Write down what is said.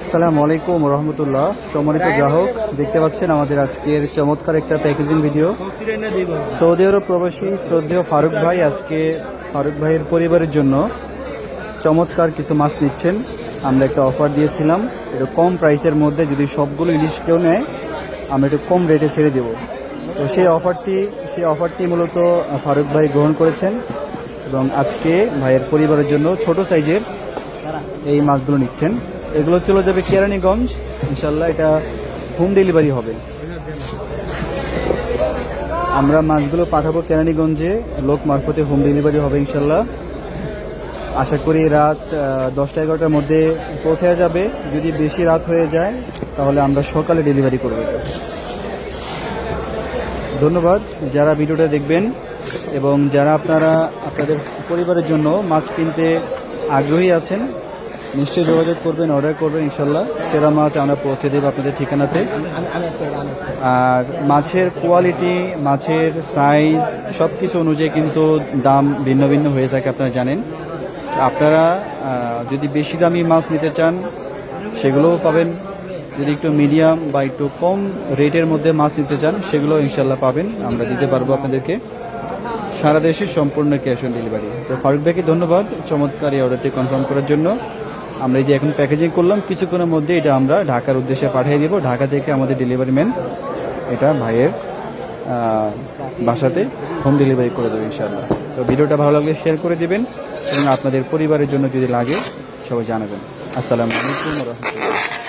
আসসালামু আলাইকুম রহমতুল্লাহ। সম্মানিত গ্রাহক, দেখতে পাচ্ছেন আমাদের আজকের চমৎকার একটা প্যাকেজিং ভিডিও সৌদি আরব প্রবাসী শ্রদ্ধেয় ফারুক ভাই আজকে ফারুক ভাইয়ের পরিবারের জন্য চমৎকার কিছু মাছ নিচ্ছেন। আমরা একটা অফার দিয়েছিলাম। একটু কম প্রাইসের মধ্যে যদি সবগুলো ইলিশ কেউ নেয়, আমরা একটু কম রেটে ছেড়ে দেব। তো সেই অফারটি সেই অফারটি মূলত ফারুক ভাই গ্রহণ করেছেন। এবং আজকে ভাইয়ের পরিবারের জন্য ছোট সাইজের এই মাছগুলো নিচ্ছেন। এগুলো চলে যাবে কেরানীগঞ্জ। ইনশাল্লাহ এটা হোম ডেলিভারি হবে। আমরা মাছগুলো পাঠাবো কেরানীগঞ্জে। লোক মারফতে হোম ডেলিভারি হবে ইনশাল্লাহ আশা করি রাত দশটা এগারোটার মধ্যে পৌঁছে যাবে। যদি বেশি রাত হয়ে যায়, তাহলে আমরা সকালে ডেলিভারি করব। ধন্যবাদ। যারা ভিডিওটা দেখবেন এবং যারা আপনারা আপনাদের পরিবারের জন্য মাছ কিনতে আগ্রহী আছেন, নিশ্চয়ই যোগাযোগ করবেন অর্ডার করবেন ইনশাল্লাহ। সেরা মাছ আমরা পৌঁছে দেব আপনাদের ঠিকানাতে। আর মাছের কোয়ালিটি মাছের সাইজ সব কিছু অনুযায়ী কিন্তু দাম ভিন্ন ভিন্ন হয়ে থাকে, আপনারা জানেন। আপনারা যদি বেশি দামি মাছ নিতে চান, সেগুলোও পাবেন। যদি একটু মিডিয়াম বা একটু কম রেটের মধ্যে মাছ নিতে চান, সেগুলো ইনশাল্লাহ পাবেন। আমরা দিতে পারব আপনাদেরকে সারা দেশে সম্পূর্ণ ক্যাশ অন ডেলিভারি তো ফারুক ভাইকে ধন্যবাদ চমৎকার এই অর্ডারটি কনফার্ম করার জন্য। আমরা এই যে এখন প্যাকেজিং করলাম, কিছুক্ষণের মধ্যে এটা আমরা ঢাকার উদ্দেশ্যে পাঠিয়ে দিব। ঢাকা থেকে আমাদের ডেলিভারি ম্যান এটা ভাইয়ের বাসাতে হোম ডেলিভারি করে দেবে ইনশাআল্লাহ। তো ভিডিওটা ভালো লাগলে শেয়ার করে দেবেন এবং আপনাদের পরিবারের জন্য যদি লাগে, সবাই জানাবেন। আসসালামু আলাইকুম রহমতুল্লাহ।